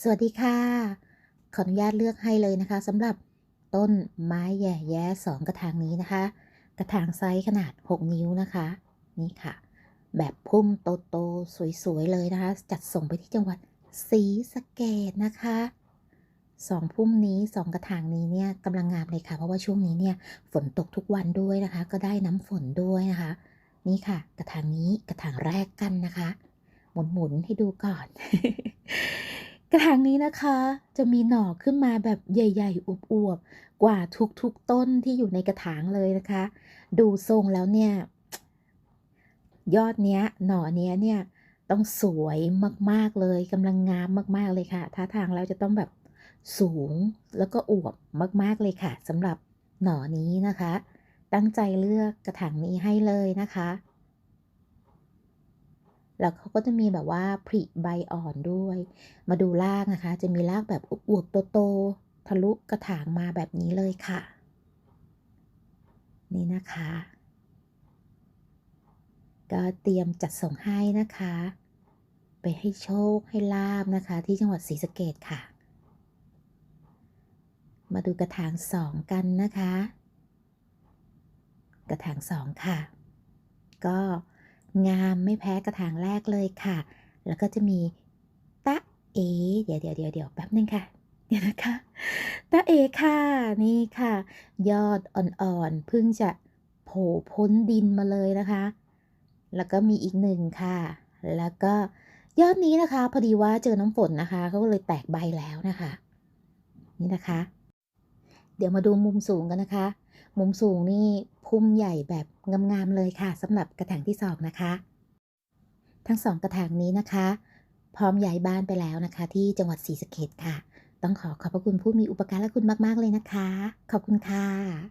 สวัสดีค่ะ ขออนุญาตเลือกให้เลยนะคะสำหรับต้นไม้แย่แย้สองกระถางนี้นะคะ กระถางไซส์ขนาด 6 นิ้วนะคะ นี่ค่ะ แบบพุ่มโตๆสวยๆเลยนะคะ จัดส่งไปที่จังหวัดศรีสะเกดนะคะสองพุ่มนี้สองกระถางนี้เนี่ยกำลังงามเลยค่ะ เพราะว่าช่วงนี้เนี่ยฝนตกทุกวันด้วยนะคะ ก็ได้น้ำฝนด้วยนะคะ นี่ค่ะ กระถางนี้กระถางแรกกันนะคะ หมุนๆให้ดูก่อน กระถางนี้นะคะ จะมีหน่อขึ้นมาแบบใหญ่ ๆอวบๆกว่าทุกๆต้นที่อยู่ในกระถางเลยนะคะ ดูทรงแล้วเนี่ย ยอดเนี้ยหน่อเนี้ยเนี่ยต้องสวยมากๆเลยกำลังงามมากๆเลยค่ะท่าทางแล้วจะต้องแบบสูงแล้วก็อวบมากๆเลยค่ะสำหรับหน่อนี้นะคะ ตั้งใจเลือกกระถางนี้ให้เลยนะคะ แล้วเขาก็จะมีแบบว่าผลิใบอ่อนด้วย มาดูรากนะคะ จะมีรากแบบอวบโตๆทะลุกระถางมาแบบนี้เลยค่ะ นี่นะคะ ก็เตรียมจัดส่งให้นะคะ ไปให้โชคให้ลาบนะคะ ที่จังหวัดศรีสะเกดค่ะ มาดูกระถางสองกันนะคะ กระถางสองค่ะ ก็ งามไม่แพ้กระถางแรกเลยค่ะ แล้วก็จะมีตะเอ เดี๋ยวเดี๋ยวเดี๋ยวเดี๋ยวแป๊บนึงค่ะ เดี๋ยวนะคะตะเอค่ะ นี่ค่ะ ยอดอ่อนๆเพิ่งจะโผล่พ้นดินมาเลยนะคะ แล้วก็มีอีกหนึ่งค่ะ แล้วก็ยอดนี้นะคะ พอดีว่าเจอน้ำฝนนะคะเขาก็เลยแตกใบแล้วนะคะ นี่นะคะ เดี๋ยวมาดูมุมสูงกันนะคะ มุมสูงนี่พุ่มใหญ่แบบงามๆเลยค่ะสำหรับกระถางที่สองนะคะ ทั้งสองกระถางนี้นะคะ พร้อมย้ายบ้านไปแล้วนะคะ ที่จังหวัดศรีสะเกดค่ะ ต้องขอขอบพระคุณผู้มีอุปการะคุณมาก ๆ เลยนะคะ ขอบคุณค่ะ